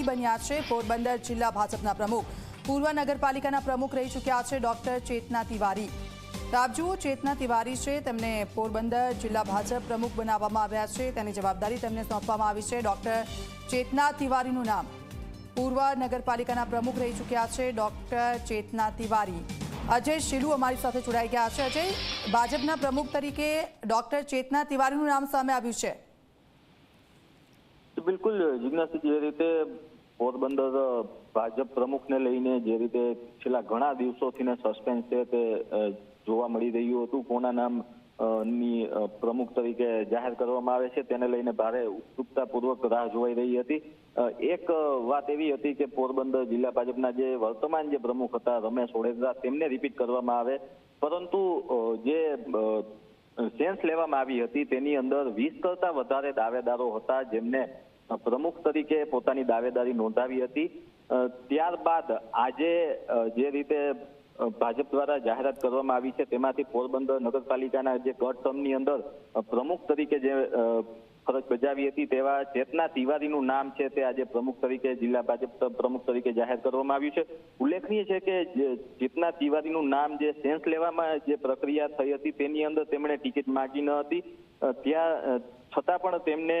તિવારી બન્યા છે. પોરબંદર જિલ્લા ભાજપના પ્રમુખ. પૂર્વ નગરપાલિકાના પ્રમુખ રહી ચૂક્યા છે ડોક્ટર ચેતના તિવારી. તો ચેતના તિવારી છે. તેમને પોરબંદર જિલ્લા ભાજપ પ્રમુખ બનાવવામાં આવ્યા છે. તેની જવાબદારી તેમને સોંપવામાં આવી છે. ડોક્ટર ચેતના તિવારીનું નામ. પૂર્વ નગરપાલિકાના પ્રમુખ રહી ચૂક્યા છે ડોક્ટર ચેતના તિવારી. અજય શિરુ અમારી સાથે જોડાઈ ગયા છે. અજય, ભાજપના પ્રમુખ તરીકે ડોક્ટર ચેતના તિવારીનું નામ સામે આવ્યું છે. બિલકુલ, જિજ્ઞાસુ જે રીતે પોરબંદર ભાજપ પ્રમુખને લઈને જે રીતે છેલ્લા ઘણા દિવસોથીને સસ્પેન્સ છે તે જોવા મળી રહ્યું હતું. કોના નામની પ્રમુખ તરીકે જાહેર કરવામાં આવે છે તેને લઈને ભારે ઉત્સુકતાપૂર્વક રાહ જોવાઈ રહી હતી. એક વાત એવી હતી કે પોરબંદર જિલ્લા ભાજપના જે વર્તમાન જે પ્રમુખ હતા, રમેશ ઓડેદરા, તેમને રિપીટ કરવામાં આવે. પરંતુ જે સેન્સ લેવામાં આવી હતી તેની અંદર વીસ કરતા વધારે દાવેદારો હતા જેમને પ્રમુખ તરીકે પોતાની દાવેદારી નોંધાવી હતી. ત્યારબાદ આજે જે રીતે ભાજપ દ્વારા જાહેરાત કરવામાં આવી છે, તેમાંથી પોરબંદર નગરપાલિકાના જે કટ ટર્મની અંદર પ્રમુખ તરીકે જે ફરજ બજાવી હતી, તેવા ચેતના તિવારીનું નામ છે તે આજે પ્રમુખ તરીકે, જિલ્લા ભાજપ પ્રમુખ તરીકે જાહેર કરવામાં આવ્યું છે. ઉલ્લેખનીય છે કે ચેતના તિવારીનું નામ જે સેન્સ લેવામાં જે પ્રક્રિયા થઈ હતી, તેની અંદર તેમણે ટિકિટ માંગી ન હતી. ત્યાં છતાં પણ તેમને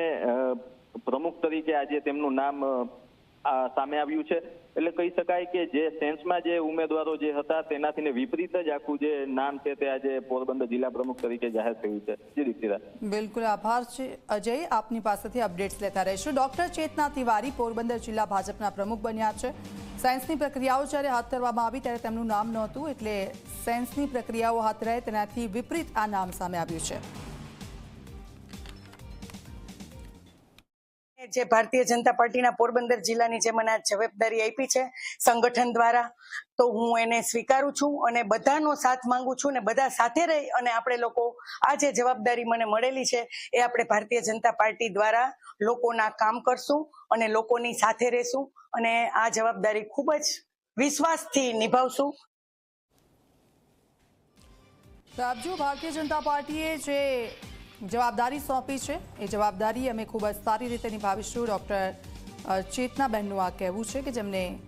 પ્રમુખ તરીકે આજે તેમનું નામ સામે આવ્યું છે. એટલે કહી શકાય કે જે સેન્સમાં જે ઉમેદવારો જે હતા તેનાથી વિપરીત જ આખું જે નામ છે તે આજે પોરબંદર જિલ્લા પ્રમુખ તરીકે જાહેર થયું છે. જી દીક્ષિતા બિલકુલ, આભાર છે, અજય. આપની પાસેથી અપડેટ્સ લેતા રહીશું. ડોક્ટર ચેતના તિવારી પોરબંદર જિલ્લા ભાજપના પ્રમુખ બન્યા છે. સાયન્સની પ્રક્રિયાઓ જ્યારે હાથ ધરવામાં આવી ત્યારે તેમનું નામ નહોતું, એટલે સાયન્સની પ્રક્રિયાઓ હાથ ધરાય, તેનાથી વિપરીત આ નામ સામે આવ્યું છે. જે ભારતીય જનતા પાર્ટીના પોરબંદર જિલ્લાની જે મને જવાબદારી આપી છે સંગઠન દ્વારા. તો હું એને સ્વીકારું છું અને બધાનો સાથ માંગુ છું ને બધા સાથે રહી અને આપણે લોકો આ જે જવાબદારી મને મળેલી છે એ આપણે ભારતીય જનતા પાર્ટી દ્વારા લોકોના કામ કરશું અને લોકોની સાથે રહેશું અને આ જવાબદારી ખૂબ જ વિશ્વાસથી નિભાવશું. તો આપ ભારતીય જનતા પાર્ટીએ જે જવાબદારી સોંપી છે. એ જવાબદારી અમે ખૂબ જ સારી રીતે નિભાવીશું. ડૉક્ટર ચેતનાબેનનું આ કહેવું છે કે જેમને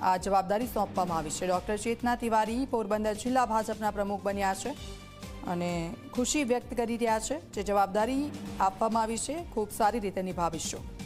આ જવાબદારી સોંપવામાં આવી છે. ડૉક્ટર ચેતના તિવારી પોરબંદર જિલ્લા ભાજપના પ્રમુખ બન્યા છે અને ખુશી વ્યક્ત કરી રહ્યા છે. જે જવાબદારી આપવામાં આવી છે, ખૂબ સારી રીતે નિભાવીશું.